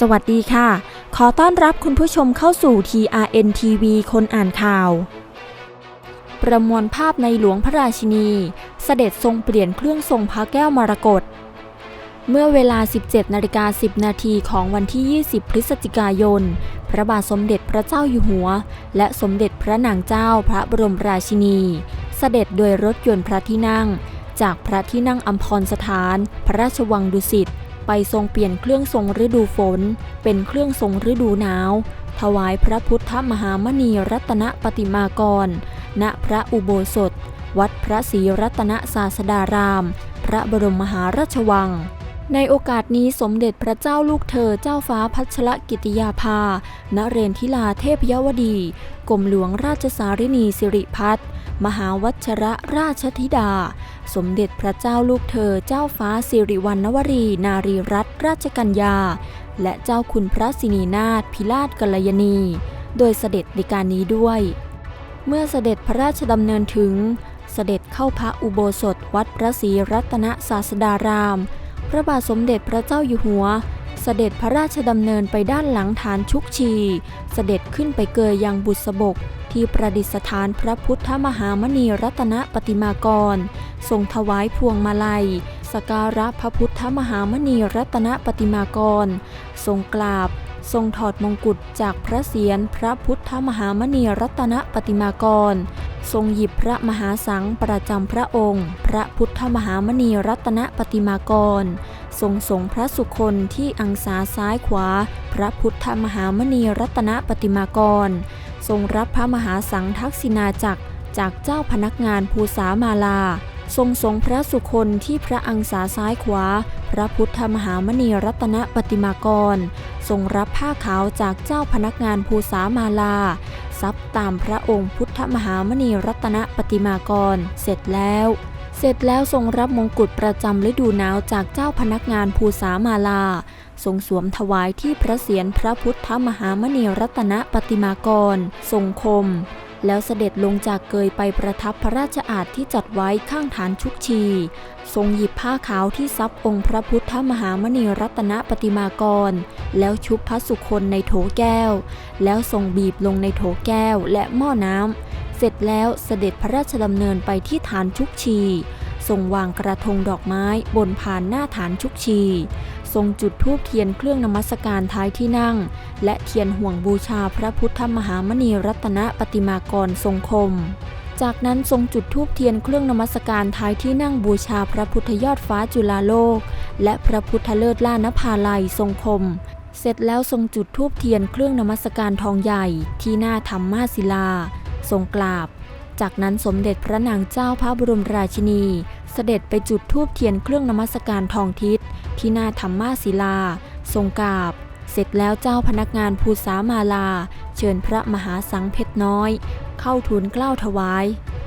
สวัสดีค่ะ ขอต้อนรับคุณผู้ชมเข้าสู่ TRN TV คนอ่านข่าว ประมวลภาพในหลวงพระราชินี เสด็จทรงเปลี่ยนเครื่องทรงพระแก้วมรกต เมื่อเวลา 17นาฬิกา10 นาทีของวันที่ 20 พฤศจิกายน พระบาทสมเด็จพระเจ้าอยู่หัว และสมเด็จพระนางเจ้าพระบรมราชินี เสด็จโดยรถยนต์พระที่นั่ง จากพระที่นั่งอัมพรสถาน พระราชวังดุสิต ไปทรงเปลี่ยนเครื่องทรงฤดูฝน เป็นเครื่องทรงฤดูหนาว ถวายพระพุทธมหามณีรัตนปฏิมากร ณพระอุโบสถ วัดพระศรีรัตนศาสดาราม พระบรมมหาราชวังในโอกาสนี้สมเด็จพระเจ้าลูกเธอเจ้าฟ้าพัชรกิติยาภานเรนทิลาเทพยวดี กรมหลวงราชสารินีสิริพัฒน์ มหาวัชระราชธิดา สมเด็จพระเจ้าลูกเธอเจ้าฟ้าสิริวัณณวรี นารีรัตนราชกัญญา และเจ้าคุณพระสินีนาถพิราชกัลยณี โดยเสด็จในการนี้ด้วย เมื่อเสด็จพระราชดำเนินถึง เสด็จเข้าพระอุโบสถวัดพระศรีรัตนศาสดาราม พระบาทสมเด็จพระเจ้าอยู่หัว เสด็จพระราชดำเนินไปด้านหลังฐานชุกชี เสด็จขึ้นไปเกยยังบุษบก ที่ประดิษฐานพระพุทธมหามณีรัตนปฏิมากร ทรงถวายพวงมาลัย สการะพระพุทธมหามณีรัตนปฏิมากร ทรงกราบ ทรงถอดมงกุฎจากพระเศียรพระพุทธมหามณีรัตนปฏิมากร ทรงหยิบพระมหาสังประจำพระองค์ พระพุทธมหามณีรัตนปฏิมากร ทรงสงพระสุคนที่อังสาซ้ายขวา พระพุทธมหามณีรัตนปฏิมากร ทรงรับพระมหาสังทักษิณาจักรจากเจ้าพนักงานภูษามาลา ทรงสงพระสุคนที่พระอังสาซ้ายขวา พระพุทธมหามณีรัตนปฏิมากร ทรงรับผ้าขาวจากเจ้าพนักงานภูษามาลาซับตามพระองค์พุทธมหามณีรัตนปฏิมากร เสร็จแล้ว เสร็จแล้วทรงรับมงกุฎประจำฤดูหนาวจากเจ้าพนักงานภูษามาลา ทรงสวมถวายที่พระเศียรพระพุทธมหามณีรัตนปฏิมากร ทรงคม แล้วเสด็จลงจากเกยไปประทับพระราชอาณที่จัดไว้ข้างฐานชุกชี ทรงหยิบผ้าขาวที่ซับองค์พระพุทธมหามณีรัตนปฏิมากร แล้วชุบพระสุคนในโถแก้ว แล้วทรงบีบลงในโถแก้วและหม้อน้ำ เสร็จแล้วเสด็จพระราชดำเนินไปที่ฐานชุกชี ทรงวางกระทงดอกไม้บนพานหน้าฐานชุกชี ทรงจุดธูปเทียนเครื่องนมัสการท้ายที่นั่ง และเทียนห่วงบูชาพระพุทธมหามณีรัตนปฏิมากรทรงคม จากนั้นทรงจุดธูปเทียนเครื่องนมัสการท้ายที่นั่งบูชาพระพุทธยอดฟ้าจุฬาโลก และพระพุทธเลิศล่านภาลัยทรงคมเสร็จแล้วทรงจุดธูปเทียนเครื่องนมัสการทองใหญ่ที่หน้าธรรมมาศิลา ทรงกราบ จากนั้นสมเด็จพระนางเจ้าพระบรมราชินี เสด็จไปจุดธูปเทียนเครื่องนมัสการทองทิศที่หน้าธรรมาศิลา ทรงกราบ เสร็จแล้วเจ้าพนักงานภูษามาลา เชิญพระมหาสังเพชรน้อย เข้าทูลเกล้าถวาย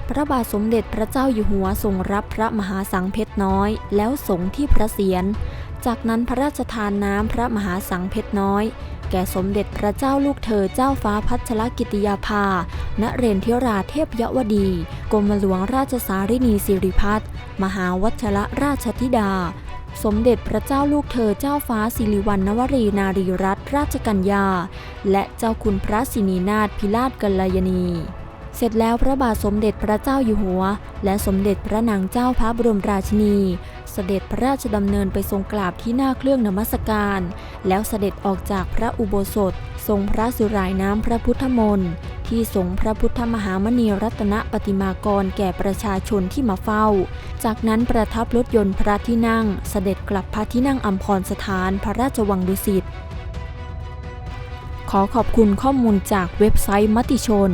พระบาทสมเด็จพระเจ้าอยู่หัวทรงรับพระมหาสังเพชรน้อย แล้วสงที่พระเศียร จากนั้นพระราชทานน้ำพระมหาสังเพชรน้อย แก่สมเด็จพระเจ้าลูกเธอเจ้าฟ้าพัชรกิติยาภา ณเรนทิราเทพยวดี กรมหลวงราชสารินีสิริพัฒน์มหาวัชระราชธิดา สมเด็จพระเจ้าลูกเธอเจ้าฟ้าสิริวัณณวรีนารีรัตนราชกัญญา และเจ้าคุณพระสินีนาถพิราชกัลยาณี เสร็จแล้วพระบาทสมเด็จพระเจ้าอยู่หัว และสมเด็จพระนางเจ้าพระบรมราชินี เสด็จพระราชดำเนินไปทรงกราบที่หน้าเครื่องนมัสการ แล้วเสด็จออกจากพระอุโบสถ ทรงพระสุรายน้ำพระพุทธมนต์ที่ทรงพระพุทธมหามณีรัตนปฏิมากรแก่ประชาชนที่มาเฝ้า จากนั้นประทับรถยนต์พระที่นั่ง เสด็จกลับพระที่นั่งอัมพรสถานพระราชวังดุสิตขอขอบคุณข้อมูลจากเว็บไซต์มติชน